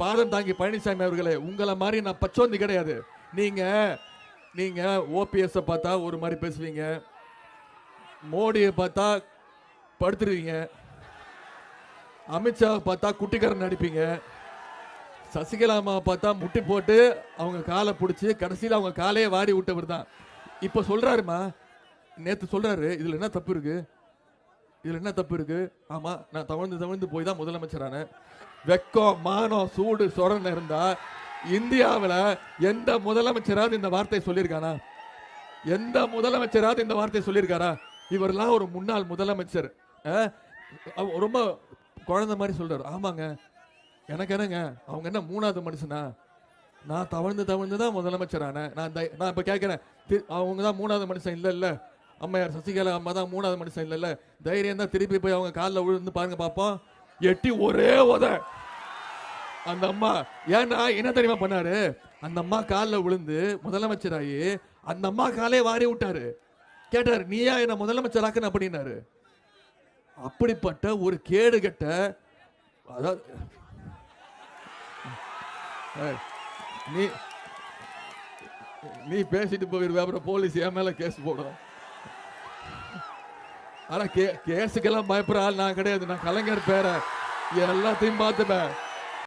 பாதம் தாங்கி பழனிசாமி அவர்களே உங்களை மாதிரி நான் பச்சோந்தி கிடையாது. நீங்க நீங்க ஓபிஎஸ் பார்த்தா ஒரு மாதிரி பேசுவீங்க. மோடியை பார்த்தா படுத்துருவீங்க. அமித்ஷாவை பார்த்தா குட்டிக்காரன் நடிப்பீங்க. சசிகலா அம்மாவை பார்த்தா முட்டி போட்டு அவங்க காலை பிடிச்சி கடைசியில் அவங்க காலையே வாரி விட்டவர் தான். இப்போ சொல்கிறாருமா நேற்று சொல்கிறாரு இதில் என்ன தப்பு இருக்குது இதில் என்ன தப்பு இருக்கு? ஆமாம் நான் தவழ்ந்து தவழ்ந்து போய் தான் முதலமைச்சரான. வெக்கம் மானம் சூடு சொரன் இருந்தா இந்தியாவில் எந்த முதலமைச்சராவது இந்த வார்த்தை சொல்லியிருக்கானா? எந்த முதலமைச்சராவது இந்த வார்த்தை சொல்லியிருக்காரா? இவரெல்லாம் ஒரு முன்னாள் முதலமைச்சர். அவ- ரொம்ப குழந்தை மாதிரி சொல்றாரு. ஆமாங்க. எனக்கு என்னங்க? அவங்க என்ன மூணாவது மனுஷனா? நான் தவழ்ந்து தவழ்ந்து தான் முதலமைச்சரானேன் நான் நான் இப்போ கேட்குறேன் அவங்க தான் மூணாவது மனுஷன் இல்லை இல்லை அம்மையார் சசிகலா அம்மா தான் மூணாவது மனுஷன் இல்லைல்ல? தைரியம் தான் திருப்பி போய் அவங்க காலில் விழுந்து பாருங்க பார்ப்போம் எட்டி ஒரே உத. அந்த அம்மா ஏன்னா என்ன தெரியுமா பண்ணாரு? அந்த அம்மா காலில் விழுந்து முதலமைச்சராகி அந்த அம்மா காலே வாரி விட்டாரு. கேட்டார் நீயா என்ன முதலமைச்சராக்குன்னு அப்படின்னாரு. அப்படிப்பட்ட ஒரு கேடு கெட்ட அதாவது நீ நீ பேசிட்டு போயிருவ அப்புறம் போலீஸ் என் மேல கேஸ் போடும். ஆனா கே கேஸுக்கெல்லாம் பயப்படுற ஆள் நான் கிடையாது. நான் கலைஞர் பேர எல்லாத்தையும் பார்த்துப்பேன்.